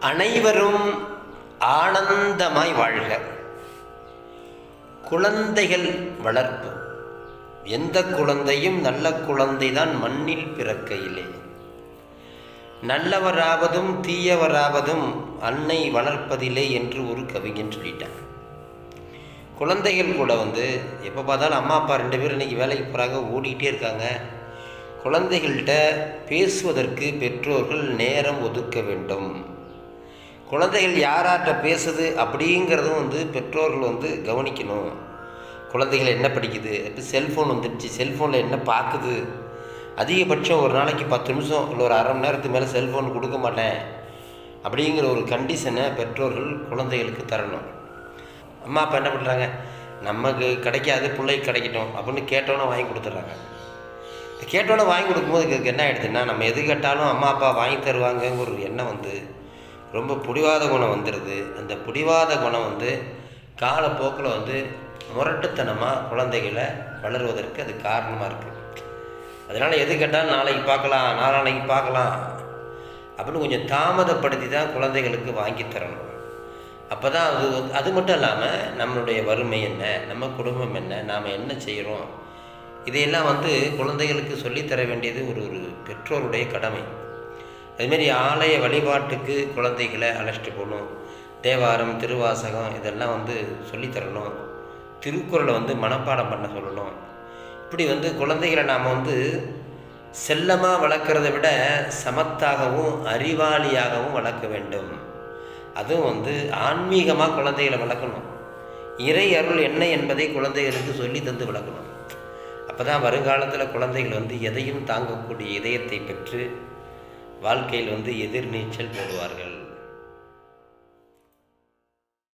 அனைவரும் ஆனந்தமாய் வாழ்க. குழந்தைகள் வளர்ப்பு. எந்த குழந்தையும் நல்ல குழந்தைதான் மண்ணில் பிறக்கையிலே. நல்லவராவதும் தீயவராவதும் அன்னை வளர்ப்பதிலே என்று ஒரு கவிஞன் சொல்லிட்டான். குழந்தைகள் கூட வந்து எப்போ பார்த்தாலும் அம்மா அப்பா ரெண்டு பேரும் இன்றைக்கி வேலைக்கு போகிறாங்க ஓடிக்கிட்டே இருக்காங்க. குழந்தைகள்கிட்ட பேசுவதற்கு பெற்றோர்கள் நேரம் ஒதுக்க வேண்டும். குழந்தைகள் யாரார்கிட்ட பேசுது அப்படிங்கிறதும் வந்து பெற்றோர்கள் வந்து கவனிக்கணும். குழந்தைகள் என்ன படிக்குது? இப்போ செல்ஃபோன் வந்துடுச்சு. செல்ஃபோனில் என்ன பார்க்குது? அதிகபட்சம் ஒரு நாளைக்கு பத்து நிமிஷம் இல்லை ஒரு அரை மணி நேரத்துக்கு மேலே செல்ஃபோன் கொடுக்க மாட்டேன். அப்படிங்கிற ஒரு கண்டிஷனை பெற்றோர்கள் குழந்தைகளுக்கு தரணும். அம்மா அப்பா என்ன பண்ணுறாங்க நமக்கு கிடைக்காது பிள்ளைக்கு கிடைக்கட்டும் அப்படின்னு கேட்டோன்னே வாங்கி கொடுத்துட்றாங்க. கேட்டோன்னே வாங்கி கொடுக்கும்போது இதுக்கு என்ன ஆகிடுதுன்னா நம்ம எது கேட்டாலும் அம்மா அப்பா வாங்கி தருவாங்கங்கிற ஒரு எண்ணம் வந்து ரொம்ப பிடிவாத குணம் வந்துடுது அந்த பிடிவாத குணம் வந்து காலப்போக்கில் வந்து முரட்டுத்தனமாக குழந்தைகளை வளருவதற்கு அது காரணமாக இருக்குது அதனால் எது கேட்டால் நாளைக்கு பார்க்கலாம் நாளானைக்கு பார்க்கலாம் அப்படின்னு கொஞ்சம் தாமதப்படுத்தி தான் குழந்தைகளுக்கு வாங்கி தரணும். அப்போ தான் அது வந்து அது மட்டும் இல்லாமல் நம்மளுடைய வறுமை என்ன நம்ம குடும்பம் என்ன நாம் என்ன செய்கிறோம் இதையெல்லாம் வந்து குழந்தைகளுக்கு சொல்லித்தர வேண்டியது ஒரு ஒரு பெற்றோருடைய கடமை. அதுமாரி ஆலய வழிபாட்டுக்கு குழந்தைகளை அழைச்சிட்டு போகணும். தேவாரம் திருவாசகம் இதெல்லாம் வந்து சொல்லித்தரணும் திருக்குறளை வந்து மனப்பாடம் பண்ண சொல்லணும். இப்படி வந்து குழந்தைகளை நாம் வந்து செல்லமாக வளர்க்குறத விட சமத்தாகவும் அறிவாளியாகவும் வளர்க்க வேண்டும். அதுவும் வந்து ஆன்மீகமாக குழந்தைகளை வளர்க்கணும். இறை அருள் என்ன என்பதை குழந்தைகளுக்கு சொல்லி தந்து வளர்க்கணும். அப்போ தான் வருங்காலத்தில் குழந்தைகள் வந்து எதையும் தாங்கக்கூடிய இதயத்தை பெற்று வாழ்க்கையில் வந்து எதிர்நீச்சல் போடுவார்கள்.